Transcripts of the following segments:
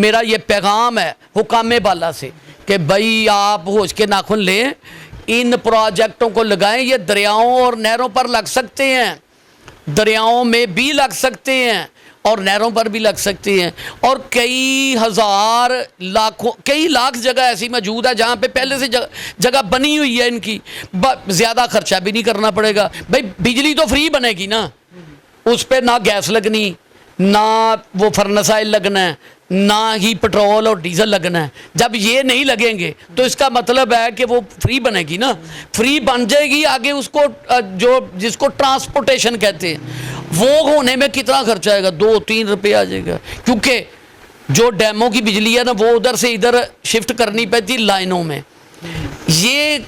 میرا یہ پیغام ہے حکام بالا سے کہ بھائی آپ ہوش کے ناخن لیں ان پروجیکٹوں کو لگائیں یہ دریاؤں اور نہروں پر لگ سکتے ہیں۔ دریاؤں میں بھی لگ سکتے ہیں اور نہروں پر بھی لگ سکتے ہیں۔ اور کئی ہزار لاکھوں کئی لاکھ جگہ ایسی موجود ہے جہاں پہ پہلے سے جگہ, جگہ بنی ہوئی ہے ان کی۔ زیادہ خرچہ بھی نہیں کرنا پڑے گا۔ بھائی بجلی تو فری بنے گی نا۔ اس پہ نہ گیس لگنی نہ وہ فرنسائل لگنا ہے۔ نہ ہی پٹرول اور ڈیزل لگنا ہے۔ جب یہ نہیں لگیں گے تو اس کا مطلب ہے کہ وہ فری بنے گی نا۔ فری بن جائے گی، آگے اس کو جو جس کو ٹرانسپورٹیشن کہتے ہیں، وہ ہونے میں کتنا خرچہ آئے گا؟ دو، تین روپے آ جائے گا۔ کیونکہ جو ڈیموں کی بجلی ہے نا، وہ ادھر سے ادھر شفٹ کرنی پڑتی لائنوں میں۔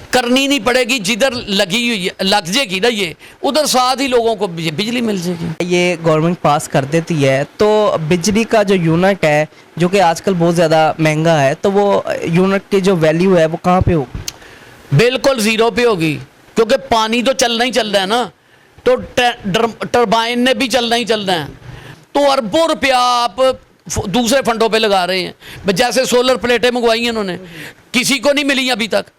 کرنی نہیں پڑے گی جدر لگی ہوئی لگ جے گی نا یہ ادھر ساتھ ہی لوگوں کو بجلی مل جائے گی۔ یہ گورنمنٹ پاس کر دیتی ہے تو بجلی کا جو یونٹ ہے جو کہ آج کل بہت زیادہ مہنگا ہے تو وہ یونٹ کی جو ویلیو ہے وہ کہاں پہ ہو بالکل زیرو پہ ہوگی کیونکہ پانی تو چلنا ہی چلنا ہے نا۔ تو ٹربائن نے بھی چلنا ہی چلنا ہے۔ تو اربوں روپیہ آپ دوسرے فنڈوں پہ لگا رہے ہیں۔ جیسے سولر پلیٹیں منگوائی ہیں انہوں نے کسی کو نہیں ملی ابھی تک۔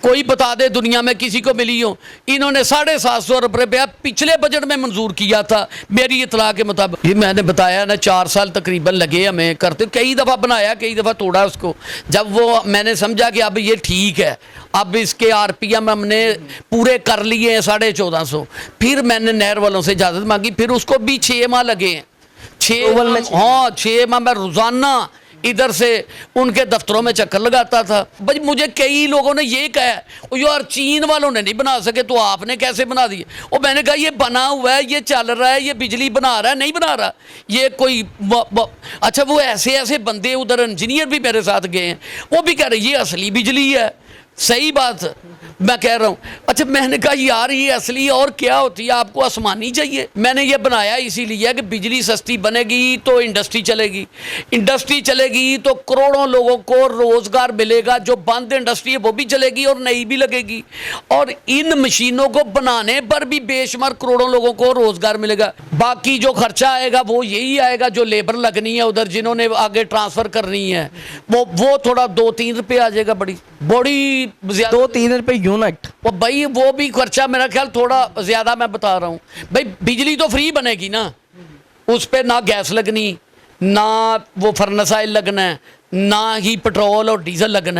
کوئی بتا دے دنیا میں کسی کو ملی ہو انہوں نے ساڑھے سات سو روپیہ پچھلے بجٹ میں منظور کیا تھا۔ میری اطلاع کے مطابق یہ میں نے بتایا نا چار سال تقریباً لگے ہمیں کرتے۔ کئی دفعہ بنایا کئی دفعہ توڑا اس کو۔ جب وہ میں نے سمجھا کہ اب یہ ٹھیک ہے۔ اب اس کے آر پی ایم ہم نے پورے کر لیے ہیں ساڑھے چودہ سو۔ پھر میں نے نہر والوں سے اجازت مانگی۔ پھر اس کو بھی چھ ماہ لگے۔ ہیں چھ۔ ہاں چھ ماہ میں روزانہ ادھر سے ان کے دفتروں میں چکر لگاتا تھا۔ بھائی، مجھے کئی لوگوں نے یہ کہا او یار، چین والوں نے نہیں بنا سکے، تو آپ نے کیسے بنا دیے؟ اور میں نے کہا، یہ بنا ہوا ہے، یہ چل رہا ہے، یہ بجلی بنا رہا ہے، نہیں بنا رہا۔ یہ کوئی با با اچھا وہ ایسے ایسے بندے، ادھر انجینئر بھی میرے ساتھ گئے ہیں۔ وہ بھی کہہ رہے، یہ اصلی بجلی ہے۔ صحیح بات میں کہہ رہا ہوں اچھا میں نے کہا، یار، یہ اصلی اور کیا ہوتی ہے؟ آپ کو آسمانی چاہیے۔ میں نے یہ بنایا اسی لیے کہ بجلی سستی بنے گی تو انڈسٹری چلے گی۔ انڈسٹری چلے گی تو کروڑوں لوگوں کو روزگار ملے گا۔ جو بند انڈسٹری ہے، وہ بھی چلے گی اور نئی بھی لگے گی۔ اور ان مشینوں کو بنانے پر بھی بے شمار کروڑوں لوگوں کو روزگار ملے گا۔ باقی جو خرچہ آئے گا وہ یہی آئے گا جو لیبر لگنی ہے ادھر جنہوں نے آگے ٹرانسفر کرنی ہے۔ وہ وہ تھوڑا دو تین روپے آ جائے گا بڑی بڑی زیادہ دو تین روپے یونٹ۔ وہ بھائی وہ بھی خرچہ میرا خیال تھوڑا زیادہ میں بتا رہا ہوں۔ بھائی بجلی تو فری بنے گی نا۔ اس پہ نہ گیس لگنی نہ وہ فرنسائل لگنا ہے نہ ہی پٹرول اور ڈیزل لگنا ہے۔